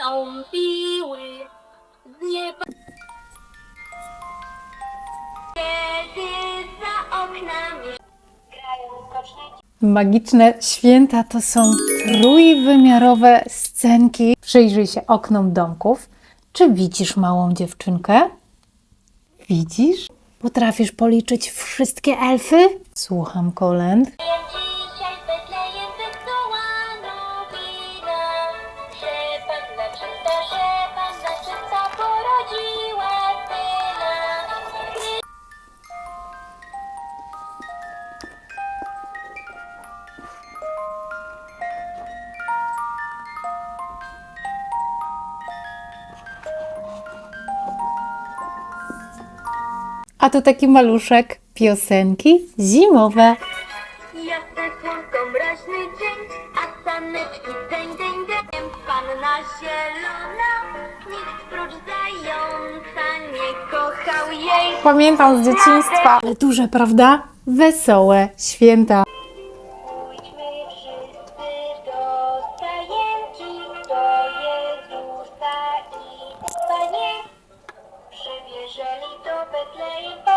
stąpiły. Kiedy za oknami grają skoczne Magiczne święta to są trójwymiarowe scenki. Przyjrzyj się oknom domków. Czy widzisz małą dziewczynkę? Widzisz? Potrafisz policzyć wszystkie elfy? Słucham kolęd. A to taki maluszek. Piosenki zimowe. Mroźny dzień, a saneczki dzień, dzień, dzień. Panna zielona, nikt prócz zająca nie kochał jej. Pamiętam z dzieciństwa. Ale duże, prawda? Wesołe święta. שלי טוב בית